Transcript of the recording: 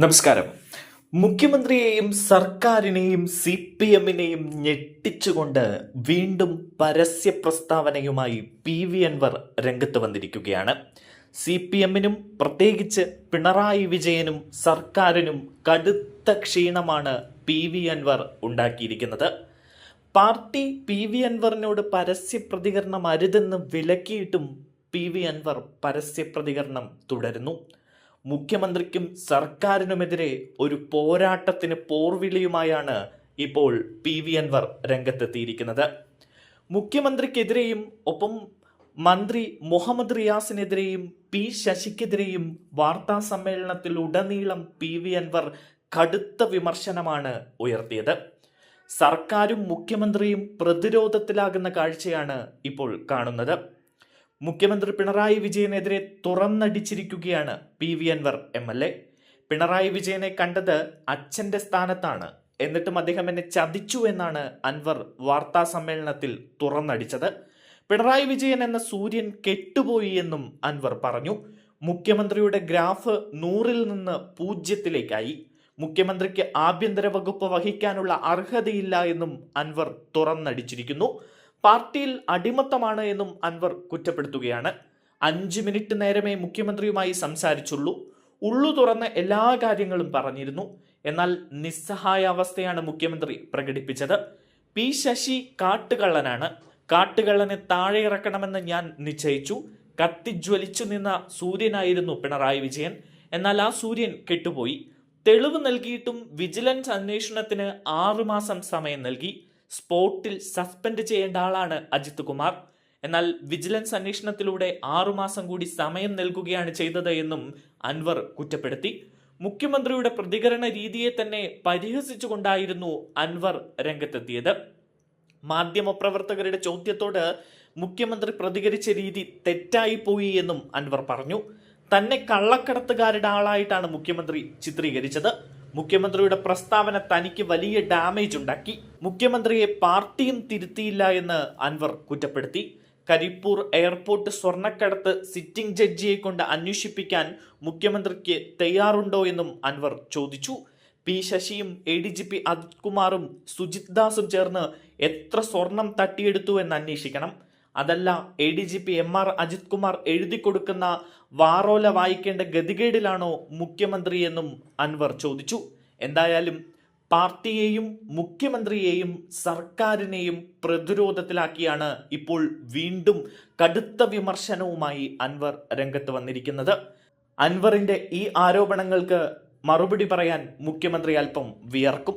നമസ്കാരം. മുഖ്യമന്ത്രിയെയും സർക്കാരിനെയും സി പി എമ്മിനെയും ഞെട്ടിച്ചുകൊണ്ട് വീണ്ടും പരസ്യ പ്രസ്താവനയുമായി പി വി അൻവർ രംഗത്ത് വന്നിരിക്കുകയാണ്. സി പി എമ്മിനും പ്രത്യേകിച്ച് പിണറായി വിജയനും സർക്കാരിനും കടുത്ത ക്ഷീണമാണ് പി വി അൻവർ ഉണ്ടാക്കിയിരിക്കുന്നത്. പാർട്ടി പി വി അൻവറിനോട് പരസ്യ പ്രതികരണം അരുതെന്ന് വിലക്കിയിട്ടും പി വി അൻവർ പരസ്യ പ്രതികരണം തുടരുന്നു. മുഖ്യമന്ത്രിക്കും സർക്കാരിനുമെതിരെ ഒരു പോരാട്ടത്തിന് പോർവിളിയുമായാണ് ഇപ്പോൾ പി വി അൻവർ രംഗത്തെത്തിയിരിക്കുന്നത്. മുഖ്യമന്ത്രിക്കെതിരെയും ഒപ്പം മന്ത്രി മുഹമ്മദ് റിയാസിനെതിരെയും പി ശശിക്കെതിരെയും വാർത്താ സമ്മേളനത്തിൽ ഉടനീളം പി വി അൻവർ കടുത്ത വിമർശനമാണ് ഉയർത്തിയത്. സർക്കാരും മുഖ്യമന്ത്രിയും പ്രതിരോധത്തിലാകുന്ന കാഴ്ചയാണ് ഇപ്പോൾ കാണുന്നത്. മുഖ്യമന്ത്രി പിണറായി വിജയനെതിരെ തുറന്നടിച്ചിരിക്കുകയാണ് P V Anvar M L A. Pinarayi വിജയനെ കണ്ടത് അച്ഛന്റെ സ്ഥാനത്താണ്. എന്നിട്ടും അദ്ദേഹം എന്നെ ചതിച്ചു എന്നാണ് അൻവർ വാർത്താ സമ്മേളനത്തിൽ തുറന്നടിച്ചത്. പിണറായി വിജയൻ എന്ന സൂര്യൻ കെട്ടുപോയി എന്നും അൻവർ പറഞ്ഞു. മുഖ്യമന്ത്രിയുടെ ഗ്രാഫ് നൂറിൽ നിന്ന് പൂജ്യത്തിലേക്കായി. മുഖ്യമന്ത്രിക്ക് ആഭ്യന്തര വകുപ്പ് വഹിക്കാനുള്ള അർഹതയില്ല എന്നും അൻവർ തുറന്നടിച്ചിരിക്കുന്നു. പാർട്ടിയിൽ അടിമത്തമാണ് എന്നും അൻവർ കുറ്റപ്പെടുത്തുകയാണ്. അഞ്ച് മിനിറ്റ് നേരമേ മുഖ്യമന്ത്രിയുമായി സംസാരിച്ചുള്ളൂ. ഉള്ളു തുറന്ന് എല്ലാ കാര്യങ്ങളും പറഞ്ഞിരുന്നു. എന്നാൽ നിസ്സഹായ അവസ്ഥയാണ് മുഖ്യമന്ത്രി പ്രകടിപ്പിച്ചത്. പി ശശി കാട്ടുകള്ളനാണ്. കാട്ടുകള്ളനെ താഴെ ഇറക്കണമെന്ന് ഞാൻ നിശ്ചയിച്ചു. കത്തിജ്വലിച്ചു നിന്ന സൂര്യനായിരുന്നു പിണറായി വിജയൻ. എന്നാൽ ആ സൂര്യൻ കെട്ടുപോയി. തെളിവ് നൽകിയിട്ടും വിജിലൻസ് അന്വേഷണത്തിന് ആറുമാസം സമയം നൽകി. സ്പോട്ടിൽ സസ്പെൻഡ് ചെയ്യേണ്ട ആളാണ് അജിത് കുമാർ. എന്നാൽ വിജിലൻസ് അന്വേഷണത്തിലൂടെ ആറുമാസം കൂടി സമയം നൽകുകയാണ് ചെയ്തത് എന്നും അൻവർ കുറ്റപ്പെടുത്തി. മുഖ്യമന്ത്രിയുടെ പ്രതികരണ രീതിയെ തന്നെ പരിഹസിച്ചുകൊണ്ടായിരുന്നു അൻവർ രംഗത്തെത്തിയത്. മാധ്യമപ്രവർത്തകരുടെ ചോദ്യത്തോട് മുഖ്യമന്ത്രി പ്രതികരിച്ച രീതി തെറ്റായി പോയി എന്നും അൻവർ പറഞ്ഞു. തന്നെ കള്ളക്കടത്തുകാരുടെ ആളായിട്ടാണ് മുഖ്യമന്ത്രി ചിത്രീകരിച്ചത്. മുഖ്യമന്ത്രിയുടെ പ്രസ്താവന തനിക്ക് വലിയ ഡാമേജ് ഉണ്ടാക്കി. മുഖ്യമന്ത്രിയെ പാർട്ടിയും തിരുത്തിയില്ല എന്ന് അൻവർ കുറ്റപ്പെടുത്തി. കരിപ്പൂർ എയർപോർട്ട് സ്വർണക്കടത്ത് സിറ്റിംഗ് ജഡ്ജിയെ കൊണ്ട് അന്വേഷിപ്പിക്കാൻ മുഖ്യമന്ത്രിക്ക് തയ്യാറുണ്ടോ എന്നും അൻവർ ചോദിച്ചു. P ശശിയും A D G P Ajith കുമാറും സുജിത് ദാസും ചേർന്ന് എത്ര സ്വർണം തട്ടിയെടുത്തു എന്ന് അന്വേഷിക്കണം. അതല്ല A D G P M R Ajith Kumar എഴുതി കൊടുക്കുന്ന വാറോല വായിക്കേണ്ട ഗതികേടിലാണോ മുഖ്യമന്ത്രിയെന്നും അൻവർ ചോദിച്ചു. എന്തായാലും പാർട്ടിയെയും മുഖ്യമന്ത്രിയെയും സർക്കാരിനെയും പ്രതിരോധത്തിലാക്കിയാണ് ഇപ്പോൾ വീണ്ടും കടുത്ത വിമർശനവുമായി അൻവർ രംഗത്ത് വന്നിരിക്കുന്നത്. അൻവറിന്റെ ഈ ആരോപണങ്ങൾക്ക് മറുപടി പറയാൻ മുഖ്യമന്ത്രി അല്പം വിയർക്കും.